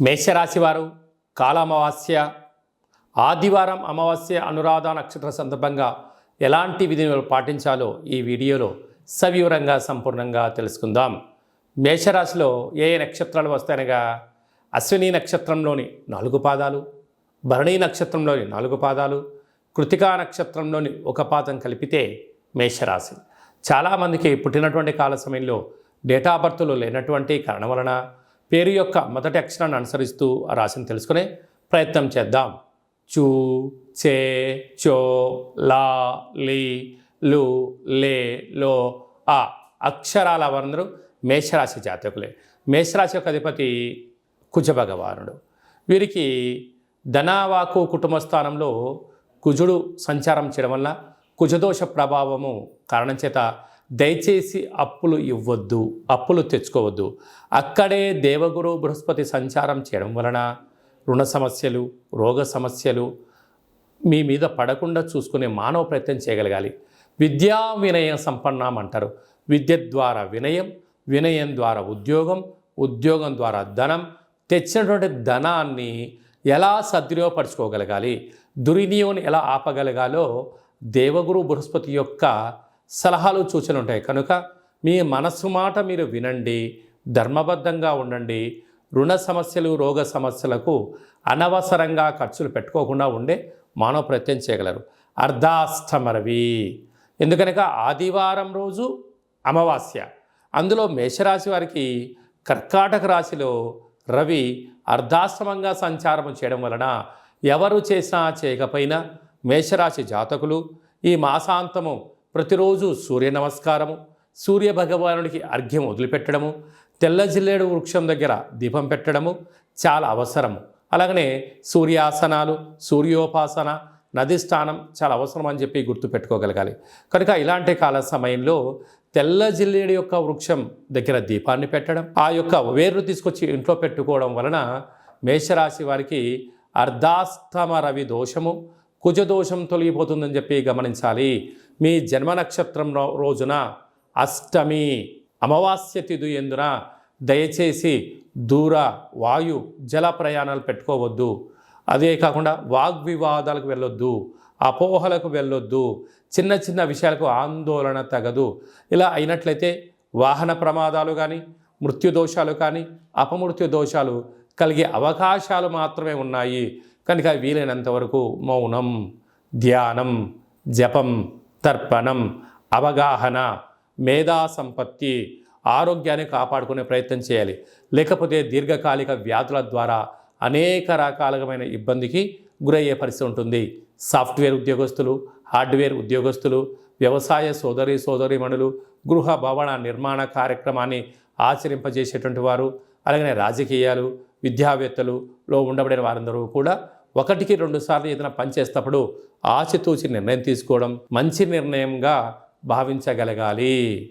మేషరాశి వారు కాలామావాస్య ఆదివారం అమావాస్య అనురాధ నక్షత్ర సందర్భంగా ఎలాంటి విధులు పాటించాలో ఈ వీడియోలో సవివరంగా సంపూర్ణంగా తెలుసుకుందాం. మేషరాశిలో ఏ నక్షత్రాలు వస్తాయనగా అశ్విని నక్షత్రంలోని నాలుగు పాదాలు భరణి నక్షత్రంలోని నాలుగు పాదాలు కృతికా నక్షత్రంలోని ఒక పాదం కలిపితే మేషరాశి. చాలామందికి పుట్టినటువంటి కాల సమయంలో డేటా బర్త్లు లేనటువంటి కారణం వలన పేరు యొక్క మొదటి అక్షరాన్ని అనుసరిస్తూ ఆ రాశిని తెలుసుకునే ప్రయత్నం చేద్దాం. చూ చే చో లా లీ లు లే లో ఆ అక్షరాల వారందరూ మేషరాశి జాతకులే. మేషరాశి యొక్క అధిపతి కుజభగవానుడు. వీరికి ధనావాకు కుటుంబ స్థానంలో కుజుడు సంచారం చేయడం వల్ల కుజదోష ప్రభావము కారణం చేత దయచేసి అప్పులు ఇవ్వద్దు అప్పులు తెచ్చుకోవద్దు. అక్కడే దేవగురు బృహస్పతి సంచారం చేయడం వలన రుణ సమస్యలు రోగ సమస్యలు మీ మీద పడకుండా చూసుకునే మానవ ప్రయత్నం చేయగలగాలి. విద్యా వినయ సంపన్నం అంటారు. విద్య ద్వారా వినయం వినయం ద్వారా ఉద్యోగం ఉద్యోగం ద్వారా ధనం తెచ్చినటువంటి ధనాన్ని ఎలా సద్వినియోగపరచుకోగలగాలి దుర్వినియోగం ఎలా ఆపగలగాలో దేవగురు బృహస్పతి యొక్క సలహాలు సూచనలు ఉంటాయి. కనుక మీ మనస్సు మాట మీరు వినండి ధర్మబద్ధంగా ఉండండి. రుణ సమస్యలు రోగ సమస్యలకు అనవసరంగా ఖర్చులు పెట్టుకోకుండా ఉండే మానవ ప్రయత్నం చేయగలరు. అర్ధాష్టమరవి. ఎందుకనగా ఆదివారం రోజు అమావాస్య. అందులో మేషరాశి వారికి కర్కాటక రాశిలో రవి అర్ధాశ్రమంగా సంచారం చేయడం వలన ఎవరు చేసినా చేయకపోయినా మేషరాశి జాతకులు ఈ మాసాంతము ప్రతిరోజు సూర్య నమస్కారము సూర్య భగవానుడికి అర్ఘ్యం వదిలిపెట్టడము తెల్ల జిల్లేడు వృక్షం దగ్గర దీపం పెట్టడము చాలా అవసరము. అలాగనే సూర్యాసనాలు సూర్యోపాసన నది స్నానం చాలా అవసరం అని చెప్పి గుర్తుపెట్టుకోగలగాలి కనుక ఇలాంటి కాల సమయంలో తెల్ల జిల్లేడు యొక్క వృక్షం దగ్గర దీపాన్ని పెట్టడం ఆ యొక్క వేర్లు తీసుకొచ్చి ఇంట్లో పెట్టుకోవడం వలన మేషరాశి వారికి అర్ధాస్తమ రవి దోషము కుజదోషం తొలగిపోతుందని చెప్పి గమనించాలి. మీ జన్మ నక్షత్రం రోజున అష్టమి అమావాస్య తిథి ఎందున దయచేసి దూర వాయు జల ప్రయాణాలు పెట్టుకోవద్దు. అదే కాకుండా వాగ్వివాదాలకు వెళ్ళొద్దు అపోహలకు వెళ్ళొద్దు చిన్న చిన్న విషయాలకు ఆందోళన తగదు. ఇలా అయినట్లయితే వాహన ప్రమాదాలు కానీ మృత్యు దోషాలు కానీ అపమృత్యు దోషాలు కలిగే అవకాశాలు మాత్రమే ఉన్నాయి. కనుక వీలైనంత వరకు మౌనం ధ్యానం జపం తర్పణం అవగాహన మేధా సంపత్తి ఆరోగ్యాన్ని కాపాడుకునే ప్రయత్నం చేయాలి. లేకపోతే దీర్ఘకాలిక వ్యాధుల ద్వారా అనేక రకాలమైన ఇబ్బందికి గురయ్యే పరిస్థితి ఉంటుంది. సాఫ్ట్వేర్ ఉద్యోగస్తులు హార్డ్వేర్ ఉద్యోగస్తులు వ్యవసాయ సోదరి సోదరిమణులు గృహ భవన నిర్మాణ కార్యక్రమాన్ని ఆచరింపజేసేటువంటి వారు అలాగనే రాజకీయాలు విద్యావేత్తలు లో ఉండబడిన వారందరూ కూడా ఒకటికి రెండు సార్లు ఏదైనా పనిచేసేటప్పుడు ఆచితూచి నిర్ణయం తీసుకోవడం మంచి నిర్ణయంగా భావించగలగాలి.